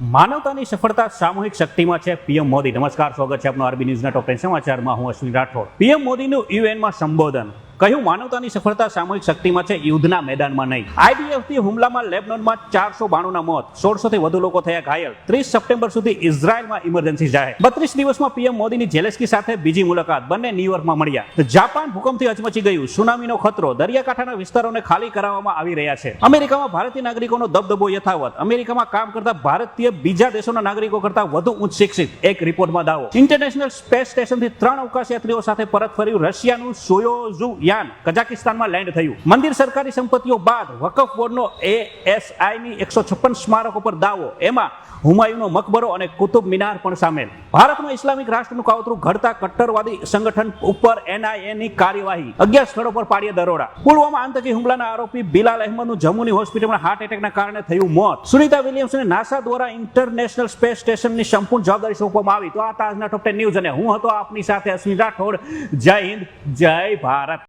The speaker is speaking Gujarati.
માનવતાની સફળતા સામૂહિક શક્તિમાં છે. પીએમ મોદી, નમસ્કાર, સ્વાગત છે આપનું આરબી ન્યૂઝના ટોપ સમાચારમાં. હું અશ્વિન રાઠોડ. પીએમ મોદીનું યુએનમાં સંબોધન. કહ્યું, માનવતાની સફળતા સામૂહિક શક્તિમાં છે, યુદ્ધના મેદાનમાં નહીં. આઈડીએફથી હુમલામાં લેબનોનમાં ચારસો બાણુંના મોત સોળસો થી વધુ લોકો થયા ઘાયલ. ત્રીસ સપ્ટેમ્બર સુધી ઇઝરાયલમાં ઇમરજન્સી જાહેર. બત્રીસ દિવસમાં પીએમ મોદીની જેલેસ્કી સાથે બીજી મુલાકાત, બંને ન્યુયોર્કમાં મળ્યા. જાપાન ભૂકંપથી અચમચી ગયું. સુનામીનો ખતરો, દરિયાકાંઠાના વિસ્તારોને ખાલી કરાવવામાં આવી રહ્યા છે. અમેરિકામાં ભારતીય નાગરિકોનો દબદબો યથાવત. અમેરિકામાં કામ કરતા ભારતીય બીજા દેશોના નાગરિકો કરતા વધુ ઉચ્ચ શિક્ષિત. એક રિપોર્ટમાં દાવો, ઇન્ટરનેશનલ સ્પેસ સ્ટેશનથી ત્રણ અવકાશ યાત્રીઓ સાથે પરત ફર્યું રશિયાનું સોયોઝુ યાન કઝાકિસ્તાનમાં લેન્ડ થયું. મંદિર સરકારી સંપત્તિઓ બાદ વકફ બોર્ડનો એએસઆઈની એકસો છપ્પન સ્મારકો પર દાવો. એમાં હુમાયુનો મકબરો અને કુતુબ મિનાર પણ સામેલ. ભારતમાં ઇસ્લામિક રાષ્ટ્રનું કાવતરું ઘડતા કટ્ટરવાદી સંગઠન ઉપર એનઆઈએની કાર્યવાહી. અગિયાર સ્થળો પર પાડ્યા દરોડા. પુલવામા આતંકી હુમલાના આરોપી બિલાલ અહેમદનું જમ્મુની હોસ્પિટલમાં હાર્ટ એટેકના કારણે થયું મોત. સુનિતા વિલિયમ્સને નાસા દ્વારા ઇન્ટરનેશનલ સ્પેસ સ્ટેશનની સંપૂર્ણ જવાબદારી સોંપવામાં આવી. તો આ તાજના ટોપ ટેન ન્યૂઝ અને હું હતો આપની સાથે અશ્વિન રાઠોડ. જય હિન્દ, જય ભારત.